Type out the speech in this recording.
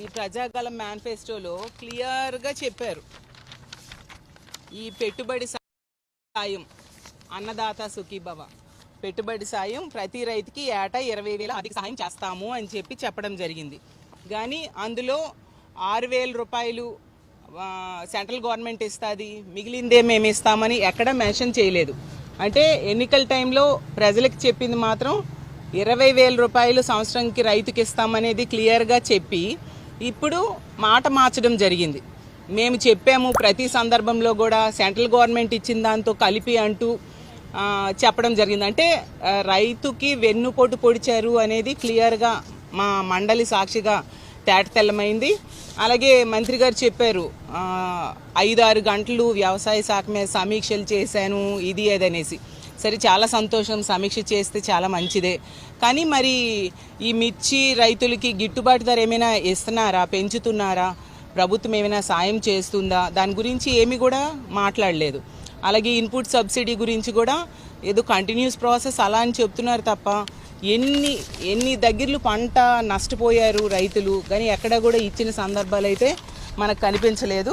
ఈ ప్రజాగలం మేనిఫెస్టోలో క్లియర్గా చెప్పారు. ఈ పెట్టుబడి సాయం అన్నదాత సుఖీభవ. పెట్టుబడి సాయం ప్రతి రైతుకి ఏటా ఇరవై వేల అధిక సాయం చేస్తాము అని చెప్పి చెప్పడం జరిగింది. కానీ అందులో ఆరు వేల రూపాయలు సెంట్రల్ గవర్నమెంట్ ఇస్తుంది మిగిలిందే మేము ఇస్తామని ఎక్కడ మెన్షన్ చేయలేదు. అంటే ఎన్నికల టైంలో ప్రజలకు చెప్పింది మాత్రం ఇరవై వేల రూపాయలు సంవత్సరంకి రైతుకి ఇస్తామనేది క్లియర్గా చెప్పి ఇప్పుడు మాట మార్చడం జరిగింది. మేము చెప్పాము ప్రతి సందర్భంలో కూడా సెంట్రల్ గవర్నమెంట్ ఇచ్చిన దాంతో కలిపి అంటూ చెప్పడం జరిగింది. అంటే రైతుకి వెన్నుపోటు పొడిచారు అనేది క్లియర్గా మా మండలి సాక్షిగా తేటతెల్లమైంది అలాగే మంత్రి గారు చెప్పారు ఐదు ఆరు గంటలు వ్యవసాయ శాఖ మీద సమీక్షలు చేశాను ఇది అదనేసి సరే చాలా సంతోషం సమీక్ష చేస్తే చాలా మంచిదే. కానీ మరి ఈ మిర్చి రైతులకి గిట్టుబాటు ధర ఏమైనా ఇస్తున్నారా? పెంచుతున్నారా? ప్రభుత్వం ఏమైనా సాయం చేస్తుందా? దాని గురించి ఏమి కూడా మాట్లాడలేదు. అలాగే ఇన్పుట్ సబ్సిడీ గురించి కూడా ఏదో కంటిన్యూస్ ప్రాసెస్ అలా అని చెప్తున్నారు తప్ప ఎన్ని ఎన్ని దగ్గరలు పంట నష్టపోయారు రైతులు? కానీ ఎక్కడ కూడా ఇచ్చిన సందర్భాలు అయితే మనకు కనిపించలేదు.